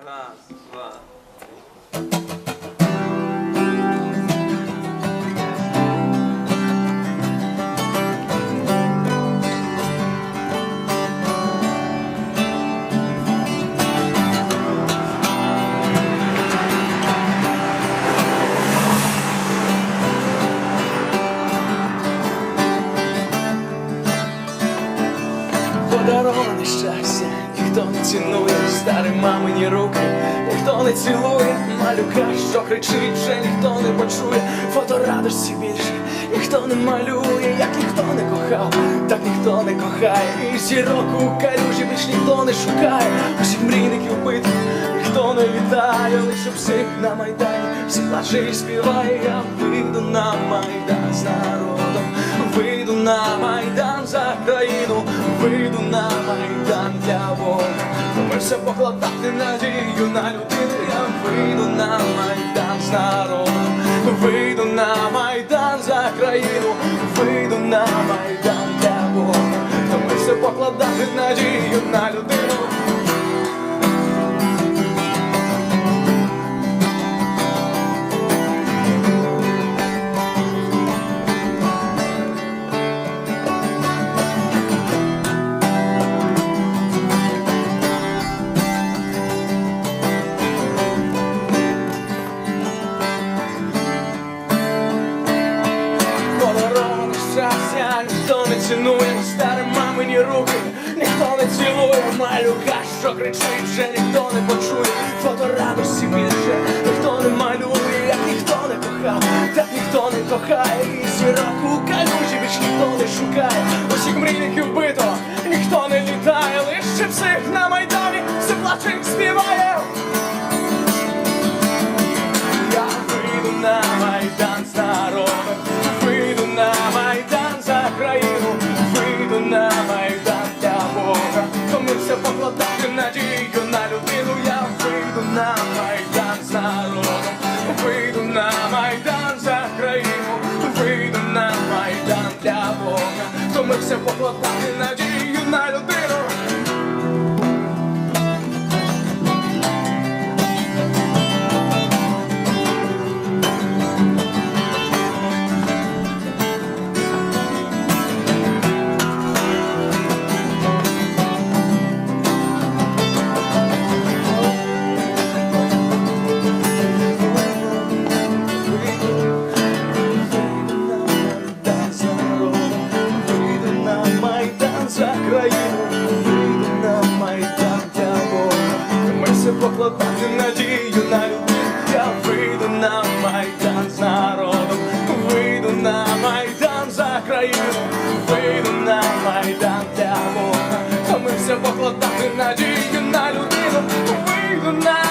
Раз, два. Подароване щастя, Ніхто не цінує старі мамині руки, ніхто не цілує малюка, що кричить, вже ніхто не почує, фоторадості більше, ніхто не малює, як ніхто не кохав, так ніхто не кохає, і зірок у калюжі більш ніхто не шукає, усіх мрійників битв, ніхто не вітає, лише псих на майдані, всі плаче і співає, я вийду на майдан з народом, вийду на майдан за країну, вийду на майдан Бога. Покладати надію на людину, я вийду на майдан з народом, вийду на майдан за країну, вийду на майдан для Бога. Ми покладати надію на людину. Цінує старі мамині руки, ніхто не цілує малюка, що кричить, вже ніхто не почує, фоторадості більше, ніхто не малює, як ніхто не кохав, так ніхто не кохає, і зірок у калюжі більш ніхто не шукає, усіх мрійників бито, ніхто не літає, лише псих на майдані, все плаче співає. Надію на людину, я вийду на майдан з народом, вийду на майдан за країну, вийду на майдан для Бога. Кому все покладати надію покладати надію на людину. Вигнати